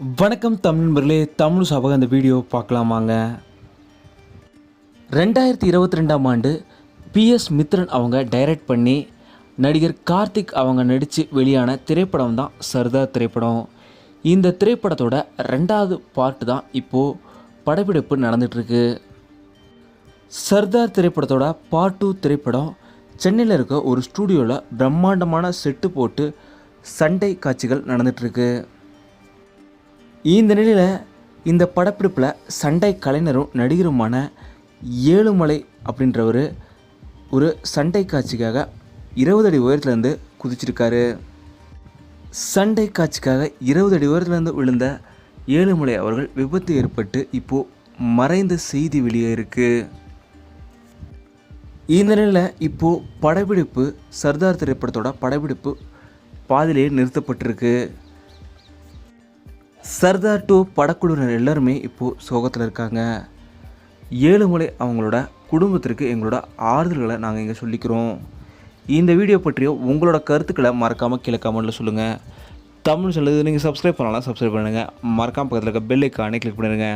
வணக்கம் தமிழ் நண்பர்களே தமிழ் சபக அந்த வீடியோ பார்க்கலாமாங்க. ரெண்டாயிரத்தி இருபத்தி ரெண்டாம் ஆண்டு பிஎஸ் மித்ரன் அவங்க டைரக்ட் பண்ணி நடிகர் கார்த்திக் அவங்க நடித்து வெளியான திரைப்படம் தான் சர்தார் திரைப்படம். இந்த திரைப்படத்தோட ரெண்டாவது பார்ட் தான் இப்போது படப்பிடிப்பு நடந்துகிட்ருக்கு சர்தார் திரைப்படத்தோட பார்ட் டூ திரைப்படம் சென்னையில் இருக்க ஒரு ஸ்டூடியோவில் பிரம்மாண்டமான செட்டு போட்டு சண்டை காட்சிகள் நடந்துகிட்ருக்கு இந்த நிலையில் இந்த படப்பிடிப்பில் சண்டை கலைஞரும் நடிகருமான ஏழுமலை அப்படின்றவர் ஒரு சண்டை காட்சிக்காக இருபது அடி உயரத்துலேருந்து குதிச்சிருக்காரு. சண்டை காட்சிக்காக இருபது அடி உயரத்துலேருந்து விழுந்த ஏழுமலை அவர்கள் விபத்து ஏற்பட்டு இப்போது மறைந்த செய்தி வெளியே இருக்குது இந்த நிலையில் இப்போது படப்பிடிப்பு சர்தார் திரைப்படத்தோட படப்பிடிப்பு பாதியிலேயே நிறுத்தப்பட்டிருக்கு. சர்தார் டூ படக்குழுவினர் எல்லாருமே இப்போது சோகத்தில் இருக்காங்க. ஏழுமலை அவங்களோட குடும்பத்திற்கு எங்களோட ஆறுதல்களை நாங்கள் இங்கே சொல்லிக்கிறோம். இந்த வீடியோ பற்றிய உங்களோட கருத்துக்களை மறக்காமல் கீழே கமெண்ட்டில் சொல்லுங்கள் தமிழ் சொல்லுது நீங்கள் சப்ஸ்கிரைப் பண்ணலாம் சப்ஸ்கிரைப் பண்ணுங்கள் மறக்காமல் பக்கத்தில் இருக்க பெல் ஐக்கானே கிளிக் பண்ணிடுங்க.